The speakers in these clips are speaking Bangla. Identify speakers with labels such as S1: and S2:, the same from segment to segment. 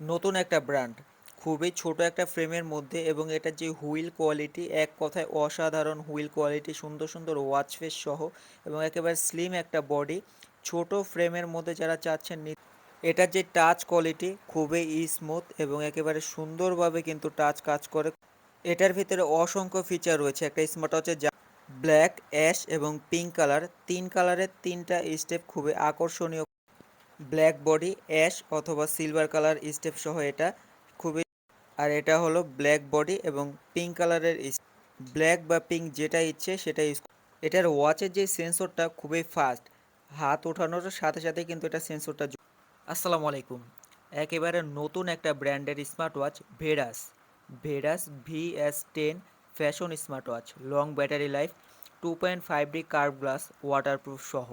S1: নতুন একটা ব্র্যান্ড। খুবই ছোট একটা ফ্রেমের মধ্যে এবং এটার যে হুইল কোয়ালিটি, এক কথায় অসাধারণ হুইল কোয়ালিটি, সুন্দর সুন্দর ওয়াচ ফেস সহ এবং একেবারে স্লিম একটা বডি। ছোট ফ্রেমের মধ্যে যারা চাচ্ছেন এটার যে টাচ কোয়ালিটি খুবই স্মুথ এবং একেবারে সুন্দরভাবে কিন্তু টাচ কাজ করে। এটার ভিতরে অসংখ্য ফিচার রয়েছে। একটা স্মার্ট ওয়াচে যা ব্ল্যাক, অ্যাশ এবং পিঙ্ক কালার। তিন কালারের তিনটা স্টেপ খুবই আকর্ষণীয়। ব্ল্যাক বডি, অ্যাশ অথবা সিলভার কালার স্টেপ সহ এটা খুবই আর এটা হলো ব্ল্যাক বডি এবং পিঙ্ক কালারের ব্ল্যাক বা পিঙ্ক যেটা ইচ্ছে সেটা ইউজ এটার ওয়াচের যে সেন্সরটা খুবই ফাস্ট। হাত ওঠানোর সাথে সাথে কিন্তু এটা সেন্সরটা আসসালামু আলাইকুম। একেবারে নতুন একটা ব্র্যান্ডের smart watch Veras. Veras V S ten fashion smart watch long battery life, two point five D curve glass waterproof সহ।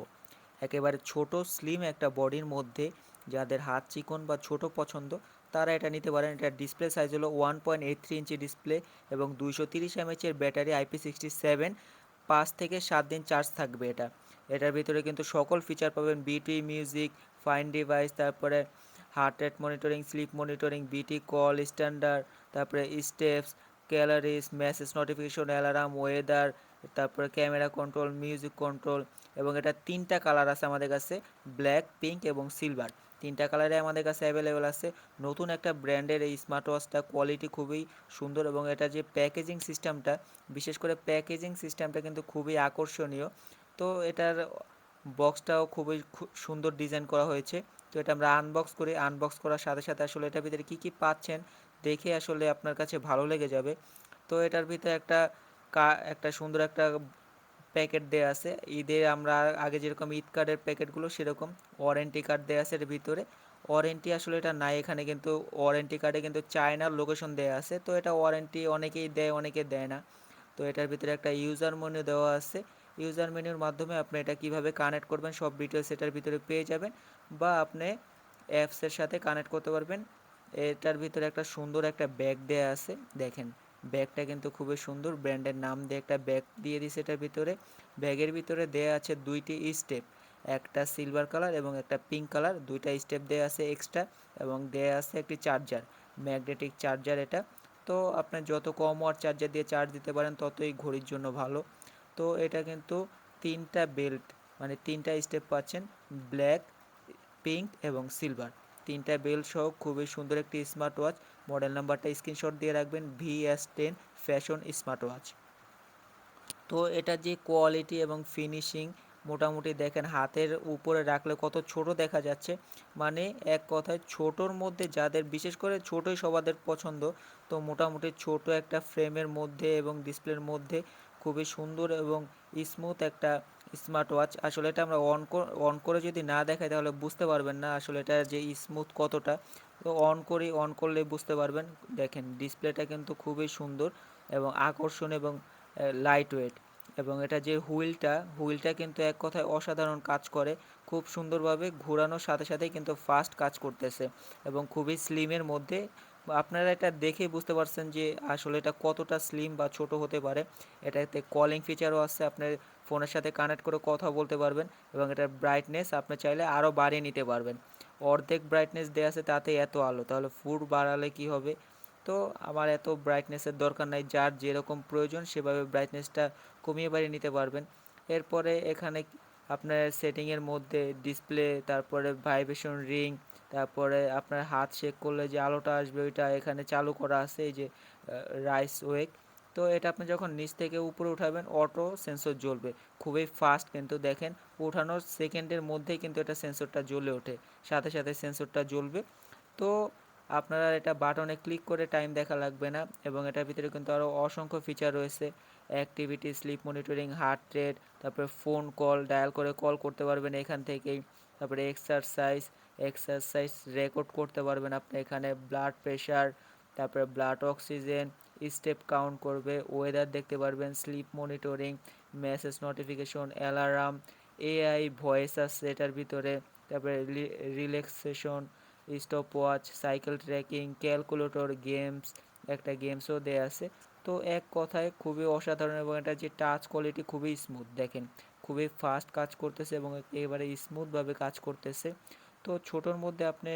S1: একেবারে ছোট স্লিম একটা বডির মধ্যে যাদের হাত চিকন বা ছোট পছন্দ, তারা এটা নিতে পারেন। এটা ডিসপ্লে সাইজ হলো one point eight three inch display এবং দুইশো তিরিশ এমএচের ব্যাটারি আইপি সিক্সটি সেভেন পাঁচ থেকে সাত দিন চার্জ থাকবে এটা। এটার ভিতরে কিন্তু সকল ফিচার পাবেন বিটি মিউজিক ফাইন ডিভাইস তারপরে heart rate monitoring sleep monitoring BT call standard তারপরে steps calories message notification alarm weather তারপরে ক্যামেরা কন্ট্রোল মিউজিক কন্ট্রোল এবং এটা তিনটা কালার আছে আমাদের কাছে ব্ল্যাক পিঙ্ক এবং সিলভার তিনটা কালারে আমাদের কাছে অ্যাভেলেবেল আছে। নতুন একটা ব্র্যান্ডের এই স্মার্ট ওয়াচটা কোয়ালিটি খুবই সুন্দর এবং এটা যে প্যাকেজিং সিস্টেমটা বিশেষ করে প্যাকেজিং সিস্টেমটা কিন্তু খুবই আকর্ষণীয়। তো এটার বক্সটাও খুবই সুন্দর ডিজাইন করা হয়েছে। তো এটা আমরা আনবক্স করি। আনবক্স করার সাথে সাথে আসলে এটার ভিতরে কী কী পাচ্ছেন, দেখে আসলে আপনার কাছে ভালো লেগে যাবে। তো এটার ভিতরে একটা একটা সুন্দর একটা প্যাকেট দেওয়া আছে। ঈদে আমরা আগে যেরকম ঈদ কার্ডের প্যাকেটগুলো সেরকম ওয়ারেন্টি কার্ড দেওয়া আছে এর ভিতরে। ওয়ারেন্টি আসলে এটা নাই, এখানে কিন্তু ওয়ারেন্টি কার্ডে কিন্তু চায়নার লোকেশন দেওয়া আছে। তো এটা ওয়ারেন্টি অনেকেই দেয়, অনেকে দেয় না। তো এটার ভিতরে একটা ইউজার মেনু দেওয়া আছে। ইউজার মেনুর মাধ্যমে আপনি এটা কীভাবে কানেক্ট করবেন সব ডিটেলস এটার ভিতরে পেয়ে যাবেন। বা আপনি অ্যাপসের সাথে কানেক্ট করতে পারবেন। এটার ভিতরে একটা সুন্দর একটা ব্যাগ দেওয়া আছে, দেখেন। ব্যাগটা কিন্তু খুবই সুন্দর। ব্র্যান্ডের নাম দিয়ে একটা ব্যাগ দিয়ে দিছে এটার ভিতরে। ব্যাগের ভিতরে দেয়া আছে দুইটি স্টেপ একটা সিলভার কালার এবং একটা পিঙ্ক কালার দুইটা স্টেপ দেওয়া আছে এক্সট্রা এবং দেয়া আছে একটি চার্জার ম্যাগনেটিক চার্জার এটা। তো আপনি যত কম ওয়াট চার্জার দিয়ে চার্জ দিতে পারেন, ততই ঘড়ির জন্য ভালো। তো এটা কিন্তু তিনটা বেল্ট মানে তিনটা স্টেপ পাচ্ছেন ব্ল্যাক পিঙ্ক এবং সিলভার তিনটা বেল্ট সহ খুবই সুন্দর একটি স্মার্ট ওয়াচ মডেল নাম্বারটা স্ক্রিনশট দিয়ে রাখবেন V S ten fashion smart watch তো এটা যে কোয়ালিটি এবং ফিনিশিং মোটামুটি দেখেন, হাতের উপরে রাখলে কত ছোট দেখা যাচ্ছে। মানে এক কথায় ছোটোর মধ্যে যাদের, বিশেষ করে ছোটোই সবাদের পছন্দ, তো মোটামুটি ছোট একটা ফ্রেমের মধ্যে এবং ডিসপ্লের মধ্যে খুবই সুন্দর এবং স্মুথ একটা স্মার্ট ওয়াচ আসলে এটা আমরা অন অন করে যদি না দেখাই তাহলে বুঝতে পারবেন না আসলে এটা যে স্মুথ কতটা। তো অন করি অন করলে বুঝতে পারবেন। দেখেন ডিসপ্লেটা কিন্তু খুবই সুন্দর এবং আকর্ষণ এবং লাইট ওয়েট এবং এটা যে হুইলটা হুইলটা কিন্তু এক কথায় অসাধারণ কাজ করে। খুব সুন্দরভাবে ঘোরানোর সাথে সাথেই কিন্তু ফাস্ট কাজ করতেছে এবং খুবই স্লিমের মধ্যে। আপনারা এটা দেখে বুঝতে পারছেন যে আসলে এটা কতটা স্লিম বা ছোট হতে পারে। এটাতে কলিং ফিচারও আছে, আপনার ফোনের সাথে কানেক্ট করে কথা বলতে পারবেন এবং এটার ব্রাইটনেস আপনি চাইলে আরও বাড়িয়ে নিতে পারবেন। অর্ধেক ব্রাইটনেস দেওয়া আছে তাতে এত আলো, তাহলে ফুড বাড়ালে কি হবে? তো আমার এত ব্রাইটনেসের দরকার নাই, যার যেরকম প্রয়োজন সেভাবে ব্রাইটনেসটা কমিয়ে বাড়িয়ে নিতে পারবেন। এরপরে এখানে আপনার সেটিংয়ের মধ্যে ডিসপ্লে তারপরে ভাইব্রেশন রিং তারপরে আপনার হাত শেক করলে যে আলোটা আসবে, ওইটা এখানে চালু করা আছে, এই যে রাইস ওয়েক তো এটা আপনি যখন নিচ থেকে উপরে উঠাবেন অটো সেন্সর জ্বলবে। খুবই ফাস্ট কিন্তু দেখেন, উঠানোর সেকেন্ডের মধ্যেই কিন্তু এটা সেন্সরটা জ্বলে ওঠে। সাথে সাথে সেন্সরটা জ্বলবে। তো আপনারা এটা বাটনে ক্লিক করে টাইম দেখা লাগবে না এবং এটার ভিতরে কিন্তু আরও অসংখ্য ফিচার রয়েছে। Activity sleep monitoring heart rate তারপরে ফোন কল ডায়াল করে কল করতে পারবেন এখান থেকেই। তারপরে এক্সারসাইজ এক্সারসাইজ রেকর্ড করতে পারবেন আপনি এখানে ব্লাড প্রেশার তারপরে ব্লাড অক্সিজেন স্টেপ কাউন্ট করবে ওয়েদার দেখতে পারবেন sleep monitoring message notification alarm AI voice আছে এটার ভিতরে, তারপরে relaxation stop watch cycle tracking calculator games একটা গেমসও দেওয়া আছে। তো এক কথায় খুবই অসাধারণ এবং এটা যে টাচ কোয়ালিটি খুবই স্মুথ দেখেন, খুবই ফাস্ট কাজ করতেছে এবং একেবারে স্মুথভাবে কাজ করতেছে। তো ছোটোর মধ্যে আপনি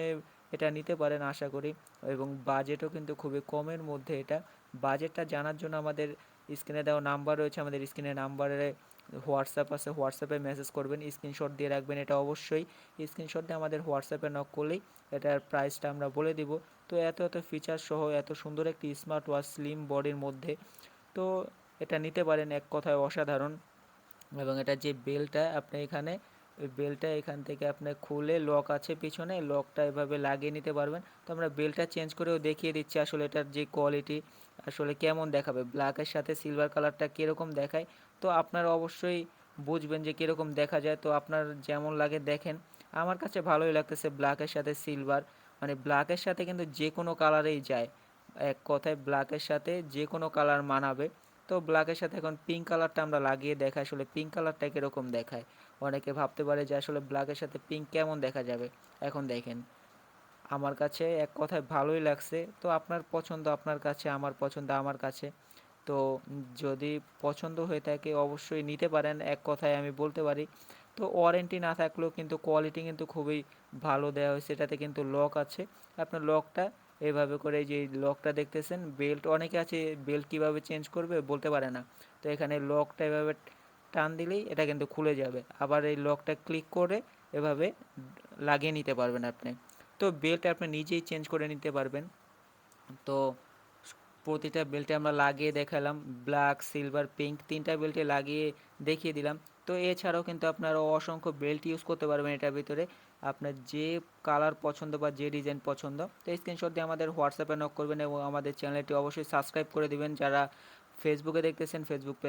S1: এটা নিতে পারেন আশা করি, এবং বাজেটও কিন্তু খুবই কমের মধ্যে এটা। বাজেটটা জানার জন্য আমাদের স্ক্রিনে দেওয়া নাম্বার রয়েছে, আমাদের স্ক্রিনে নাম্বারে হোয়াটসঅ্যাপ আছে, হোয়াটসঅ্যাপে মেসেজ করবেন স্ক্রিনশট দিয়ে রাখবেন, এটা অবশ্যই। স্ক্রিনশট দিয়ে আমাদের হোয়াটসঅ্যাপে নক করলেই এটার প্রাইসটা আমরা বলে দিব। তো এত এত ফিচার সহ এত সুন্দর একটি স্মার্ট ওয়াচ স্লিম বডির মধ্যে, তো এটা নিতে পারেন এক কথায় অসাধারণ। এবং এটা যে বেলটা আপনি এখানে, ওই বেলটা এখান থেকে আপনি খুলে লক আছে পিছনে লকটা এভাবে লাগিয়ে নিতে পারবেন। তো আমরা বেলটা চেঞ্জ করেও দেখিয়ে দিচ্ছি আসলে এটার যে কোয়ালিটি আসলে কেমন দেখাবে? ব্ল্যাকের সাথে সিলভার কালারটা কীরকম দেখায়? তো আপনারা অবশ্যই বুঝবেন যে কীরকম দেখা যায়। তো আপনার যেমন লাগে দেখেন। আমার কাছে ভালোই লাগতেছে ব্ল্যাকের সাথে সিলভার মানে ব্ল্যাকের সাথে কিন্তু যে কোনো কালারেই যায়। এক কথায় ব্ল্যাকের সাথে যে কোনো কালার মানাবে। তো ব্ল্যাকের সাথে এখন পিঙ্ক কালারটা আমরা লাগিয়ে দেখাই। আসলে পিঙ্ক কালারটা কীরকম দেখায়? অনেকে ভাবতে পারে যে আসলে ব্ল্যাকের সাথে পিঙ্ক কেমন দেখা যাবে? এখন দেখেন। আমার কাছে এক কথায় ভালোই লাগছে। তো আপনার পছন্দ আপনার কাছে, আমার পছন্দ আমার কাছে। তো যদি পছন্দ হয়ে থাকে অবশ্যই নিতে পারেন, এক কথায় আমি বলতে পারি। তো ওয়ারেন্টি না থাকলেও কিন্তু কোয়ালিটি কিন্তু খুবই ভালো দেওয়া হয়েছে, এটাতে কিন্তু লক আছে। আপনার লকটা এভাবে করে যে লকটা দেখতেছেন বেল্ট অনেকে আছে বেল্ট কীভাবে চেঞ্জ করবে বলতে পারে না। তো এখানে লকটা এভাবে টান দিলেই এটা কিন্তু খুলে যাবে। আবার এই লকটা ক্লিক করে এভাবে লাগিয়ে নিতে পারবেন আপনি। তো বেল্ট আপনি নিজেই চেঞ্জ করে নিতে পারবেন। তো প্রতিটা বেল্টে আমরা লাগিয়ে দেখালাম ব্ল্যাক সিলভার পিঙ্ক তিনটা বেল্টে লাগিয়ে দেখিয়ে দিলাম। তো এছাড়াও কিন্তু আপনারা অসংখ্য বেল্ট ইউজ করতে পারবেন এটার ভিতরে। আপনার যে কালার পছন্দ বা যে ডিজাইন পছন্দ, তো স্ক্রিনশট দিয়ে আমাদের হোয়াটসঅ্যাপে নক করবেন এবং আমাদের চ্যানেলটি অবশ্যই সাবস্ক্রাইব করে দিবেন। যারা ফেসবুকে দেখতেছেন ফেসবুক